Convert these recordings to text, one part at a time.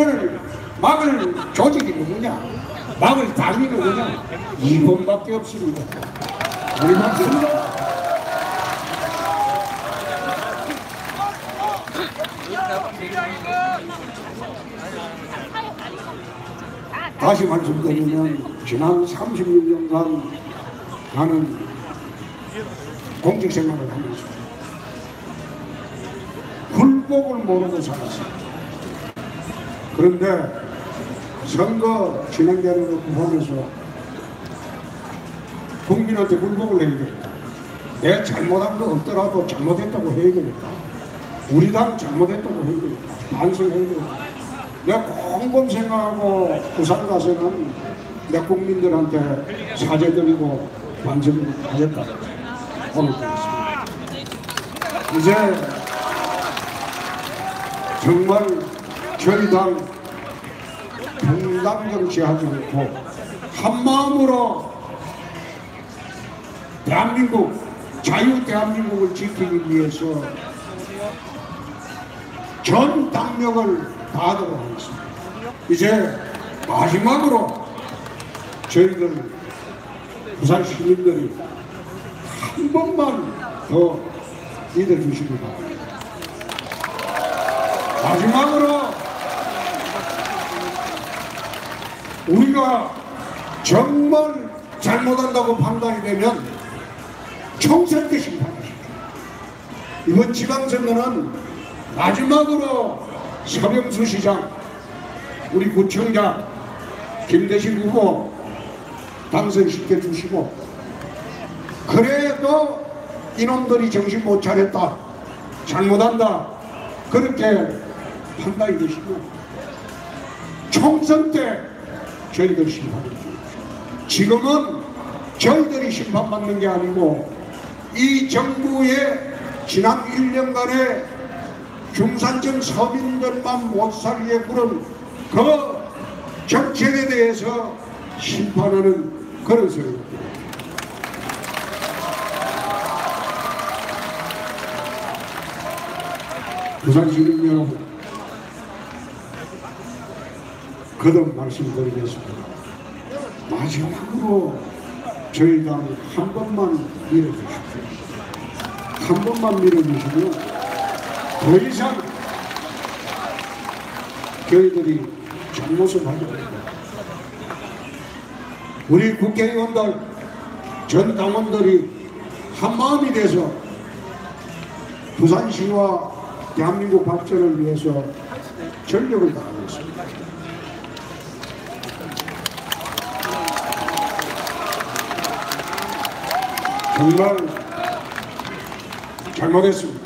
이를 막을 조직이 누구냐? 막을 당이 누구냐? 이번밖에 없습니다. 우리밖에 없습니다. 다시 말씀드리면 지난 36년간 나는 공직 생활을 하면서 굴복을 모르고 살았어요. 그런데 선거 진행되는 거 보면서 국민한테 굴복을 해야 되겠다. 내 잘못한 거 없더라도 잘못했다고 해야 되겠다. 우리 당 잘못했다고 해야 되겠다. 반성해야 되겠다. 내가 곰곰 생각하고 부산 가서는 내 국민들한테 사죄드리고 반성을 하겠다. 오늘 드렸습니다. 이제 정말 저희 당 분당 정치하지 않고 한마음으로 대한민국 자유 대한민국을 지키기 위해서 전 당력을 다하도록 하겠습니다. 이제 마지막으로 저희들 부산 시민들이 한 번만 더 믿어주시기 바랍니다. 마지막으로 우리가 정말 잘못한다고 판단이 되면 총선 때 심판하십시오. 이번 지방선거는 마지막으로 서병수 시장, 우리 구청장 김대식 후보 당선시켜 주시고 그래도 이놈들이 정신 못 차렸다 잘못한다 그렇게 판단이 되시고 총선 때 저희들 주십시오 지금은 저희들이 심판받는 게 아니고 이 정부의 지난 1년간의 중산층 서민들만 못 살게 구른 그 정책에 대해서 심판하는 그런 소리입니다. 부산 시민 여러분, 거듭 말씀드리겠습니다. 마지막으로 저희 당한 번만 밀어주십시오. 한 번만 밀어주시면 더 이상 저희들이 잘못을 하지 않습니다. 우리 국회의원들, 전 당원들이 한 마음이 돼서 부산시와 대한민국 발전을 위해서 전력을 있습니다. 정말 잘못했습니다.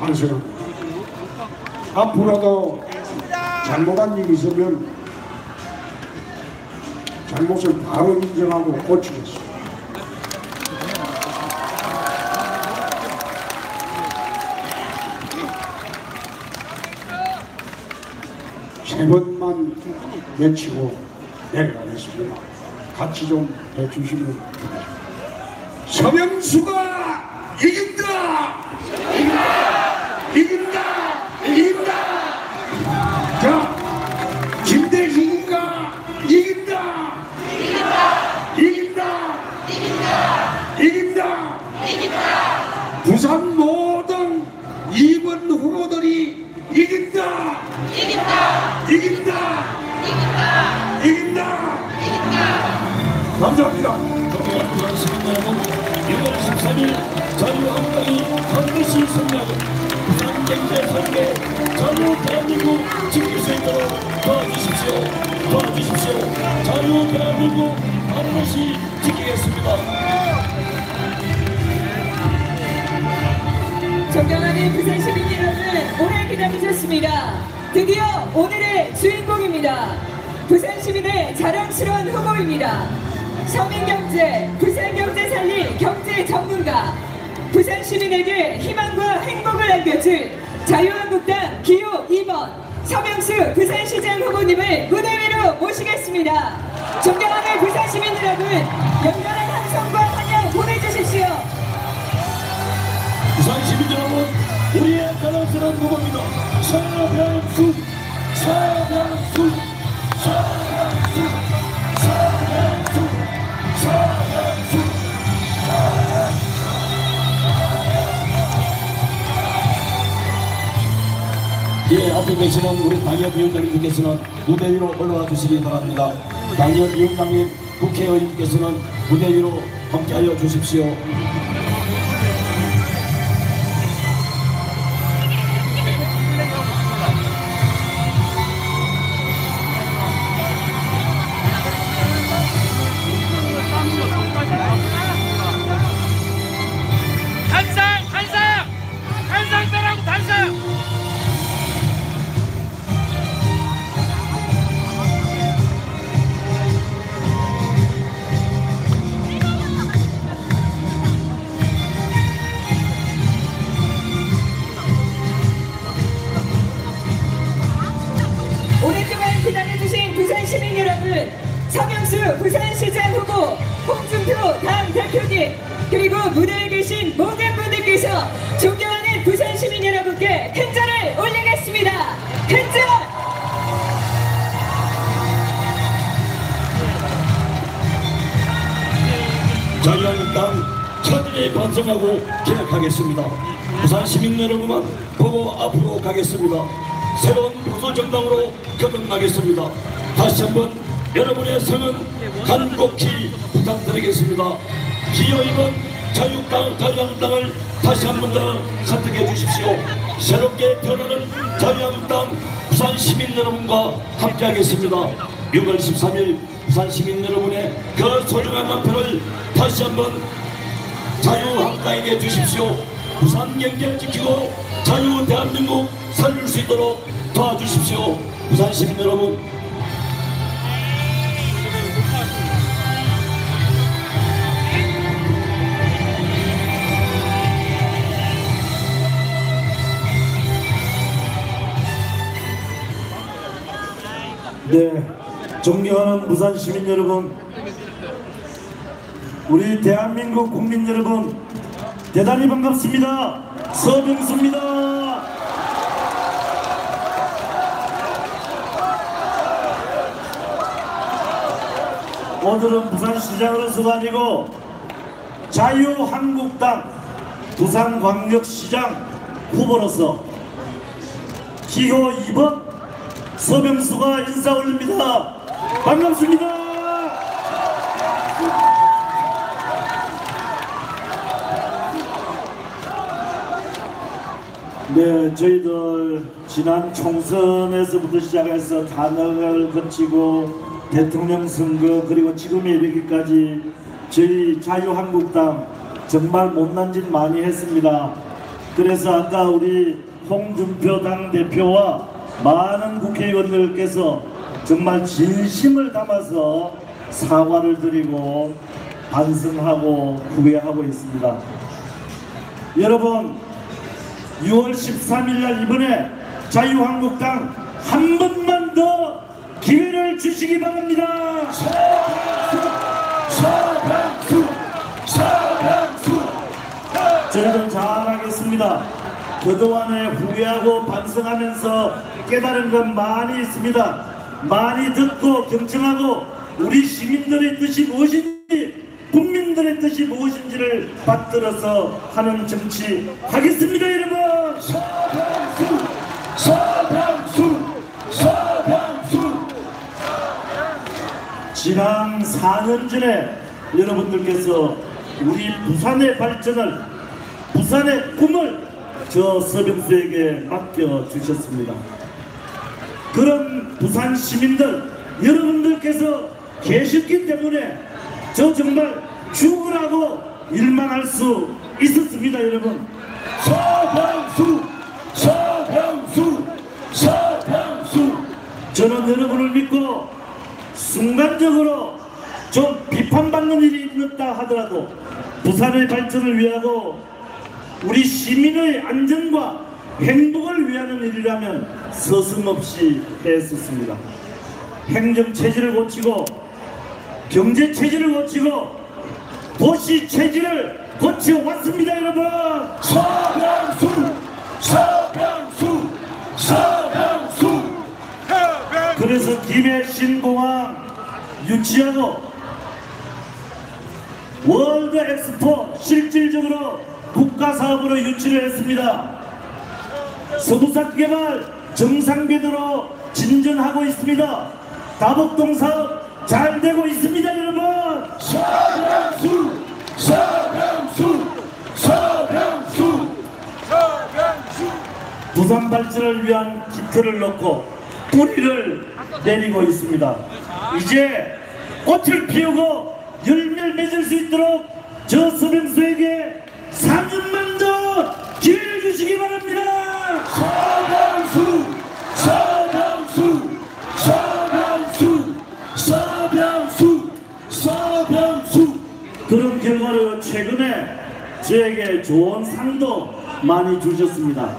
반성합니다. 앞으로도 잘못한 일이 있으면 잘못을 바로 인정하고 고치겠습니다. 세 번만 외치고 내려가겠습니다. 같이 좀 해주시면 서명수가 이긴다! 이긴다! 이긴다! 이긴다! 자, 김대식이가 이긴다! 이긴다! 이긴다! 이긴다! 부산 모든 2번 후보들이 이긴다! 이긴다! 이긴다! 이긴다! 감사합니다. 부산 시민 여러분, 6월 13일 자유한국당이 반드시 승리하고 부산 경제 설계 자유 대한민국 지킬 수 있도록 도와주십시오. 도와주십시오. 자유 대한민국 반드시 지키겠습니다. 존경하는 부산 시민 여러분, 오래 기다리셨습니다. 드디어 오늘의 주인공입니다. 부산 시민의 자랑스러운 후보입니다. 서민경제, 부산경제 살릴 경제 전문가, 부산 시민에게 희망과 행복을 안겨줄 자유한국당 기호 2번 서명수 부산시장 후보님을 무대 위로 모시겠습니다. 존경하는 부산 시민 여러분, 연달한 함성과 환영 보내주십시오. 부산 시민 여러분, 우리의 자랑스러운 후보입니다. 서명수 앞에 계시는 우리 당협위원장님께서는 무대 위로 올라와 주시기 바랍니다. 당협위원장님, 국회의원님께서는 무대 위로 함께하여 주십시오. 앞으로 가겠습니다. 새로운 보수 정당으로 거듭나겠습니다. 다시 한번 여러분의 성은 간곡히 부탁드리겠습니다. 기호 2번 자유당 자유한국당을 다시 한 번 더 선택해 주십시오. 새롭게 변하는 자유한국당 부산 시민 여러분과 함께하겠습니다. 6월 13일 부산 시민 여러분의 그 소중한 한 표를 다시 한번 자유한국당에게 주십시오. 부산 경제를 지키고 자유 대한민국 살릴 수 있도록 도와주십시오. 부산 시민 여러분 네, 존경하는 부산 시민 여러분, 우리 대한민국 국민 여러분, 대단히 반갑습니다. 서병수입니다. 오늘은 부산시장으로서가 아니고 자유한국당 부산광역시장 후보로서 기호 2번 서병수가 인사 올립니다. 반갑습니다. 네, 저희들 지난 총선에서부터 시작해서 단역을 거치고 대통령 선거 그리고 지금에 이르기까지 저희 자유한국당 정말 못난 짓 많이 했습니다. 그래서 아까 우리 홍준표 당 대표와 많은 국회의원들께서 정말 진심을 담아서 사과를 드리고 반성하고 후회하고 있습니다. 여러분 6월 13일 날 이번에 자유한국당 한 번만 더 기회를 주시기 바랍니다. 서병수 서병수 저희들 잘하겠습니다. 그동안에 후회하고 반성하면서 깨달은 건 많이 있습니다. 많이 듣고 경청하고 우리 시민들의 뜻이 무엇인지 국민들의 뜻이 무엇인지를 받들어서 하는 정치 하겠습니다 여러분. 서병수 서병수 서병수 지난 4년 전에 여러분들께서 우리 부산의 발전을 부산의 꿈을 저 서병수에게 맡겨 주셨습니다. 그런 부산 시민들 여러분들께서 계셨기 때문에 저 정말 죽으라고 일만 할 수 있었습니다 여러분. 서병수 서병수 서병수 저는 여러분을 믿고 순간적으로 좀 비판받는 일이 있다 하더라도 부산의 발전을 위하고 우리 시민의 안전과 행복을 위하는 일이라면 서슴없이 했었습니다. 행정 체질을 고치고 경제 체질을 고치고 도시 체질을 고쳐왔습니다 여러분. 서병수 서병수 서병수 그래서 김해 신공항 유치하고 월드 엑스포 실질적으로 국가 사업으로 유치를 했습니다. 서부산 개발 정상 궤도로 진전하고 있습니다. 다복동 사업 잘 되고 있습니다, 여러분. 서병수 서병수 서병수 부산 발전을 위한 기틀을 넣고 뿌리를 내리고 있습니다. 이제 꽃을 피우고 열매를 맺을 수 있도록 저 서병수에게 3년만 더 최근에 저에게 좋은 상도 많이 주셨습니다.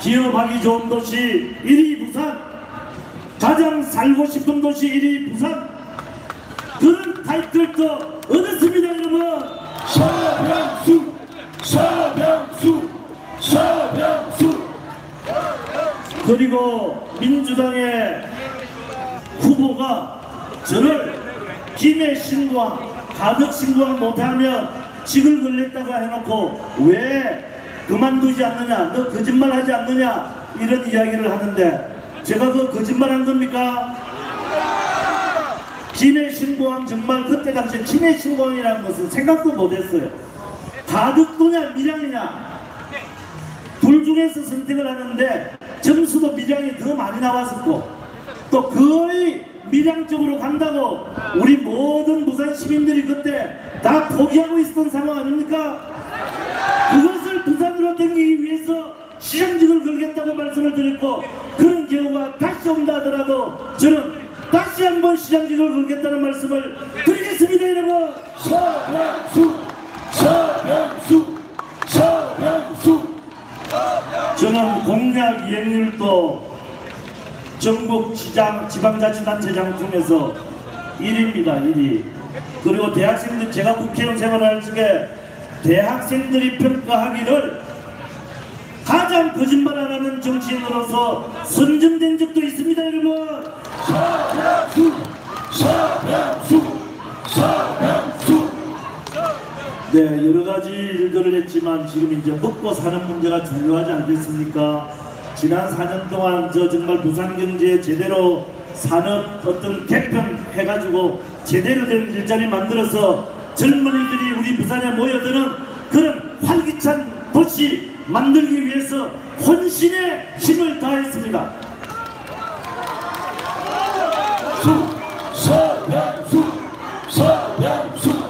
기업하기 좋은 도시 1위 부산, 가장 살고 싶은 도시 1위 부산, 그런 타이틀도 얻었습니다, 여러분. 서병수 서병수 서병수 그리고 민주당의 후보가 저를 김해 신고항 가덕 신고항 못하면 직을 걸렸다고 해놓고 왜 그만두지 않느냐 너 거짓말 하지 않느냐 이런 이야기를 하는데 제가 그 거짓말 한 겁니까? 김해 신고항 정말 그때 당시에 김해 신고항이라는 것은 생각도 못했어요 가덕도냐 밀양이냐 둘 중에서 선택을 하는데 점수도 밀양이 더 많이 나왔었고 또 거의 밀양 쪽으로 간다고 우리 모든 부산 시민들이 그때 다 포기하고 있었던 상황 아닙니까? 그것을 부산으로 땡기기 위해서 시장직을 걸겠다고 말씀을 드렸고 그런 경우가 다시 온다 하더라도 저는 다시 한번 시장직을 걸겠다는 말씀을 드리겠습니다 여러분 서병수 서병수 서병수 저는 공약 이행률도 전국 시장 지방자치단체장 중에서 1위입니다. 1위. 그리고 대학생들 제가 국회의원 생활할 적에 대학생들이 평가하기를 가장 거짓말 안 하는 정치인으로서 선정된 적도 있습니다, 여러분. 서병수 서병수 서병수 네, 여러 가지 일들을 했지만 지금 이제 먹고 사는 문제가 중요하지 않겠습니까? 지난 4년 동안 저 정말 부산 경제 제대로 산업 어떤 개편 해가지고 제대로 된 일자리 만들어서 젊은이들이 우리 부산에 모여드는 그런 활기찬 도시 만들기 위해서 혼신의 힘을 다했습니다. 서병수 서병수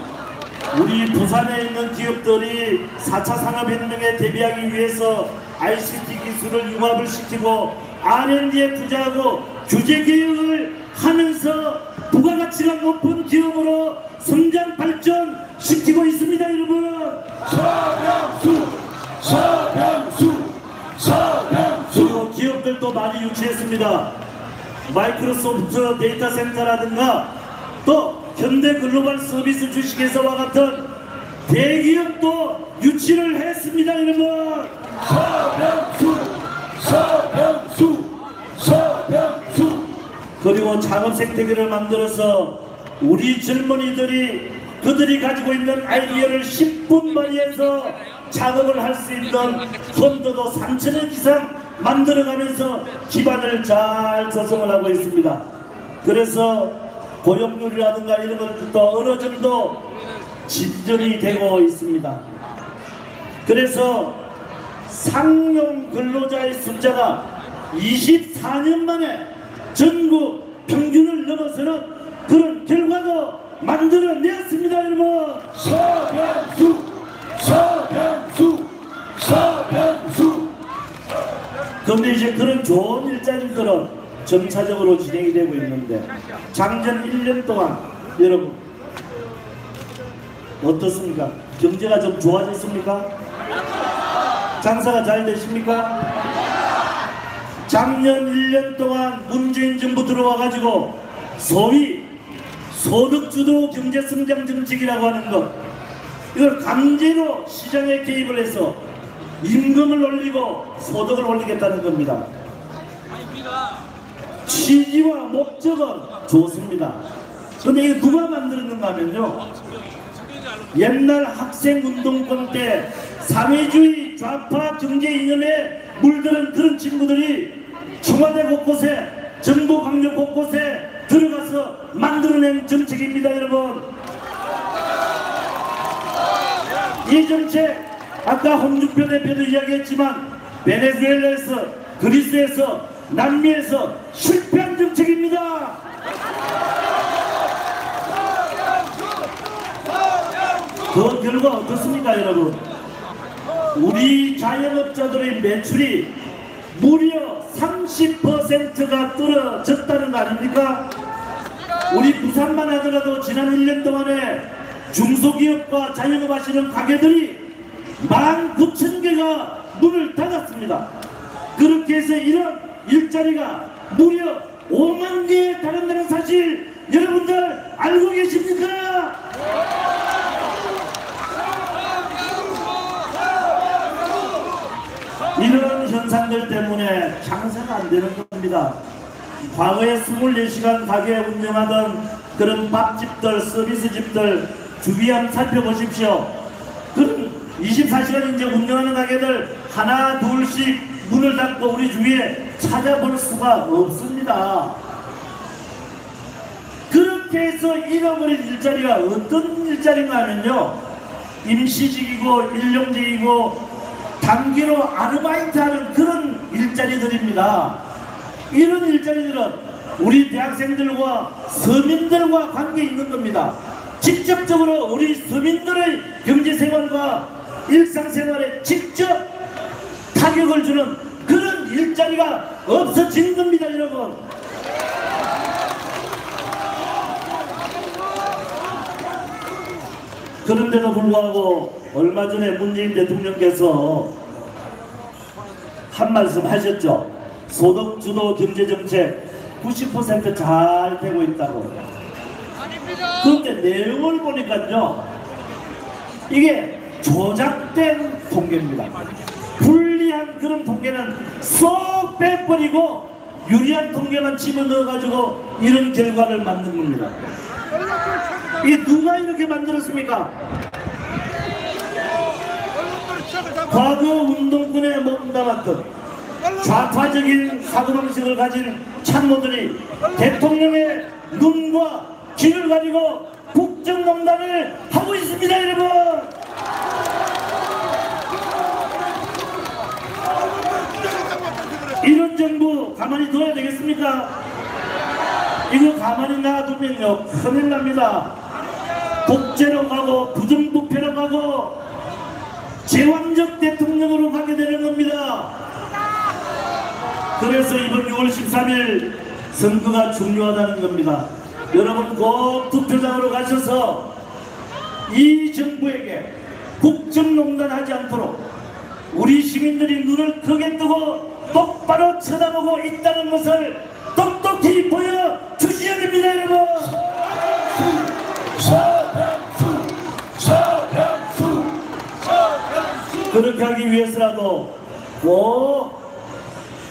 우리 부산에 있는 기업들이 4차 산업혁명에 대비하기 위해서 ICT 기술을 융합을 시키고 R&D에 투자하고 규제 개혁을 하면서 부가가치가 높은 기업으로 성장 발전시키고 있습니다 여러분. 서병수 서병수 그리고 기업들도 많이 유치했습니다. 마이크로소프트 데이터 센터라든가 또 현대 글로벌 서비스 주식회사와 같은 대기업도 유치를 했습니다 여러분. 서병수 서병수 서병수 그리고 창업 생태계를 만들어서 우리 젊은이들이 그들이 가지고 있는 아이디어를 10분 만에서 작업을 할 수 있는 펀드도 3천원 이상 만들어가면서 기반을 잘 조성을 하고 있습니다. 그래서 고용률이라든가 이런 것들도 어느 정도 진전이 되고 있습니다. 그래서 상용 근로자의 숫자가 24년 만에 전국 평균을 넘어서는 그런 결과도 만들어내었습니다, 여러분. 서병수 서병수 서병수 그런데 이제 그런 좋은 일자리들은 점차적으로 진행이 되고 있는데 작년 1년 동안 여러분 어떻습니까? 경제가 좀 좋아졌습니까? 장사가 잘 되십니까? 작년 1년 동안 문재인 정부 들어와가지고 소위 소득주도 경제성장 정책이라고 하는 것 이걸 강제로 시장에 개입을 해서 임금을 올리고 소득을 올리겠다는 겁니다. 취지와 목적은 좋습니다. 근데 이게 누가 만들었는가 하면요. 옛날 학생운동권 때 사회주의 좌파 경제 이념에 물드는 그런 친구들이 청와대 곳곳에 정부 강력 곳곳에 들어가서 만들어낸 정책입니다 여러분. 이 정책 아까 홍준표 대표도 이야기했지만 베네수엘라에서 그리스에서 남미에서 실패한 정책입니다. 그 결과 어떻습니까 여러분? 우리 자영업자들의 매출이 무려 30%가 떨어졌다는 거 아닙니까? 우리 부산만 하더라도 지난 1년 동안에 중소기업과 자영업 하시는 가게들이 19,000개가 문을 닫았습니다. 그렇게 해서 이런 일자리가 무려 5만 개에 달한다는 사실 여러분들 알고 계십니까? 이런 현상들 때문에 장사가 안 되는 겁니다. 과거에 24시간 가게 운영하던 그런 밥집들, 서비스집들 주위 한번 살펴보십시오. 그런 24시간 이제 운영하는 가게들 하나, 둘씩 문을 닫고 우리 주위에 찾아볼 수가 없습니다. 그렇게 해서 잃어버린 일자리가 어떤 일자리인가 하면요. 임시직이고 일용직이고 단기로 아르바이트하는 그런 일자리들입니다. 이런 일자리들은 우리 대학생들과 서민들과 관계 있는 겁니다. 직접적으로 우리 서민들의 경제생활과 일상생활에 직접 타격을 주는 그런 일자리가 없어진 겁니다, 여러분. 그런데도 불구하고 얼마 전에 문재인 대통령께서 한 말씀 하셨죠. 소득 주도 경제 정책 90%잘 되고 있다고. 그런데 내용을 보니까요. 이게 조작된 통계입니다. 불리한 그런 통계는 쏙 빼버리고 유리한 통계만 집어넣어가지고 이런 결과를 만든 겁니다. 이게 누가 이렇게 만들었습니까? 과거 운동권에 몸담았던 좌파적인 사고방식을 가진 참모들이 대통령의 눈과 귀를 가지고 국정농단을 하고 있습니다 여러분 이런 정부 가만히 둬야 되겠습니까? 이거 가만히 놔두면요 큰일 납니다 독재로 가고 부정부패로 가고 제왕적 대통령으로 가게 되는 겁니다. 그래서 이번 6월 13일 선거가 중요하다는 겁니다. 여러분 꼭 투표장으로 가셔서 이 정부에게 국정농단하지 않도록 우리 시민들이 눈을 크게 뜨고 똑바로 쳐다보고 있다는 것을 똑똑히 보여주셔야 됩니다 여러분 그렇게 하기 위해서라도 꼭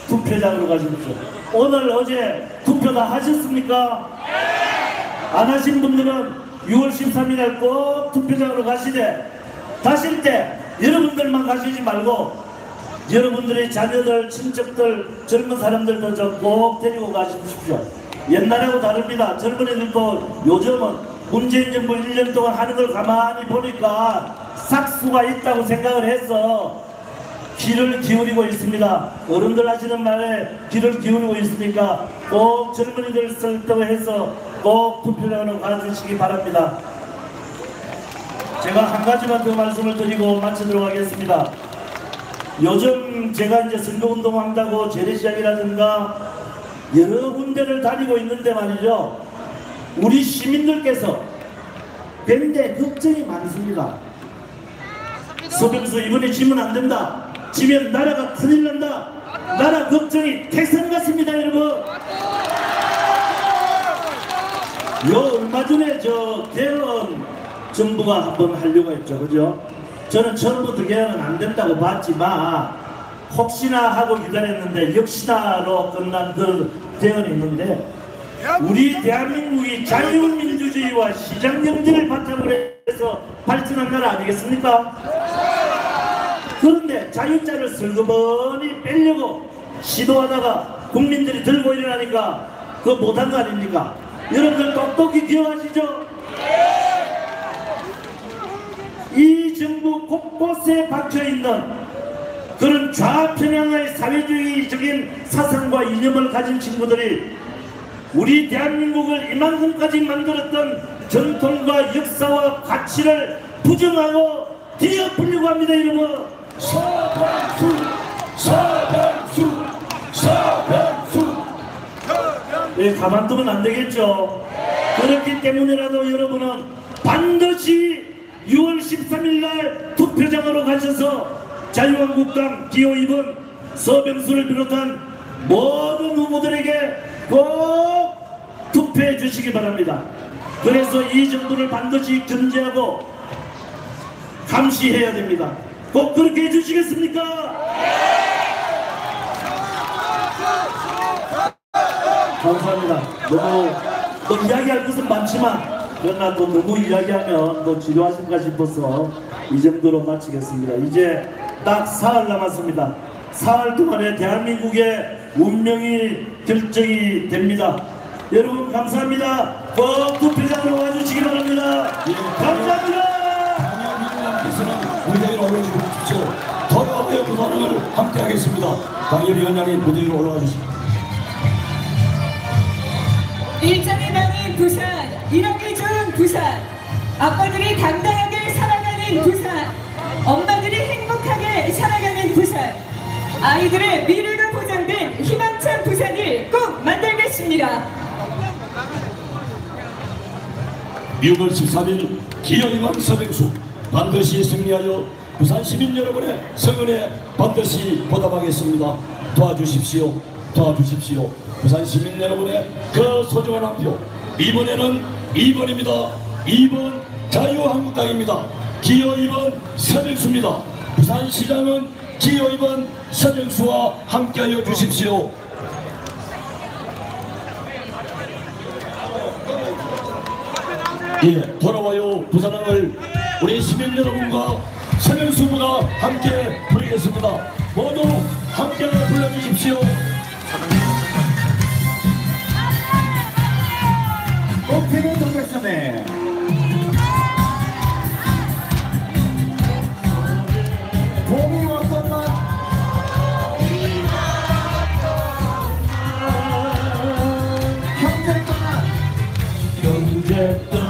투표장으로 가십시오 오늘 어제 투표 다 하셨습니까? 안 하신 분들은 6월 13일에 꼭 투표장으로 가시되 가실 때 여러분들만 가시지 말고 여러분들의 자녀들, 친척들, 젊은 사람들도 좀 꼭 데리고 가십시오. 옛날하고 다릅니다. 젊은 애들도 요즘은 문재인 정부 1년 동안 하는 걸 가만히 보니까 싹수가 있다고 생각을 해서 귀를 기울이고 있습니다. 어른들 하시는 말에 귀를 기울이고 있으니까 꼭 젊은이들 설득해서 꼭 투표장으로 가주시기 바랍니다. 제가 한 가지만 더 말씀을 드리고 마치도록 하겠습니다. 요즘 제가 이제 선거운동 한다고 재래시장이라든가 여러 군데를 다니고 있는데 말이죠. 우리 시민들께서 밴데 걱정이 많습니다. 서병수 이번에 지면 안 된다. 지면 나라가 큰일 난다. 나라 걱정이 태산 같습니다, 여러분. 요 얼마 전에 저 개헌 정부가 한번 하려고 했죠, 그죠? 저는 처음부터 개헌은 안 된다고 봤지만 혹시나 하고 기다렸는데 역시나로 끝난 그 개헌이 있는데 우리 대한민국이 자유민주주의와 시장경제를 바탕으로 해서 발전한 나라 아니겠습니까? 그런데 자유자를 슬그머니 빼려고 시도하다가 국민들이 들고 일어나니까 그거 못한 거 아닙니까? 여러분들 똑똑히 기억하시죠? 이 정부 곳곳에 박혀있는 그런 좌편향의 사회주의적인 사상과 이념을 가진 친구들이 우리 대한민국을 이만큼까지 만들었던 전통과 역사와 가치를 부정하고 뒤엎으려고 합니다 여러분. 서병수 서병수 서병수. 예, 가만두면 안 되겠죠? 그렇기 때문에라도 여러분은 반드시 6월 13일 날 투표장으로 가셔서 자유한국당 기호 2번 서병수를 비롯한 모든 후보들에게 꼭 투표해 주시기 바랍니다. 그래서 이 정부를 반드시 견제하고 감시해야 됩니다. 꼭 그렇게 해주시겠습니까? 감사합니다. 너무 또 이야기할 것은 많지만 그러나 또 너무 이야기하면 또 지루하신가 싶어서 이 정도로 마치겠습니다. 이제 딱 사흘 남았습니다. 사흘 동안에 대한민국의 운명이 결정이 됩니다. 여러분 감사합니다. 꼭 투표장으로 와주시기 바랍니다. 감사합니다. 올라오시고 주십시오. 더러워요 그 사랑을 함께 하겠습니다. 당연히 위원장님 무대 위로 올라와 주십시오. 일장이 많은 부산, 이렇게 좋은 부산, 아빠들이 당당하게 살아가는 부산, 엄마들이 행복하게 살아가는 부산, 아이들의 미래가 보장된 희망찬 부산을 꼭 만들겠습니다. 6월 13일 기여이만 서백수 반드시 승리하여 부산 시민 여러분의 성원에 반드시 보답하겠습니다. 도와주십시오. 도와주십시오. 부산 시민 여러분의 그 소중한 한 표. 이번에는 2번입니다. 2번 자유한국당입니다. 기여 2번 서백수입니다. 부산시장은 기여 2번 서백수와 함께하여 주십시오. 예, 돌아와요. 부산항을 우리 시민 여러분과 서명수부가 함께 부르겠습니다. 모두 함께 불러주십시오. 꽃피는 동백섬에. 봄이 왔건만 형제 떠난 경제 떠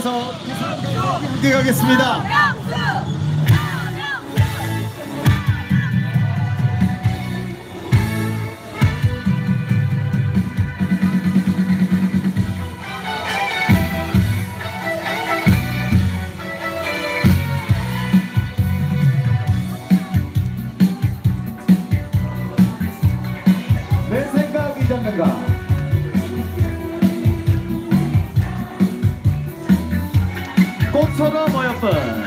계속해서 함께 가겠습니다. 내 생각이 장난감 Pepper.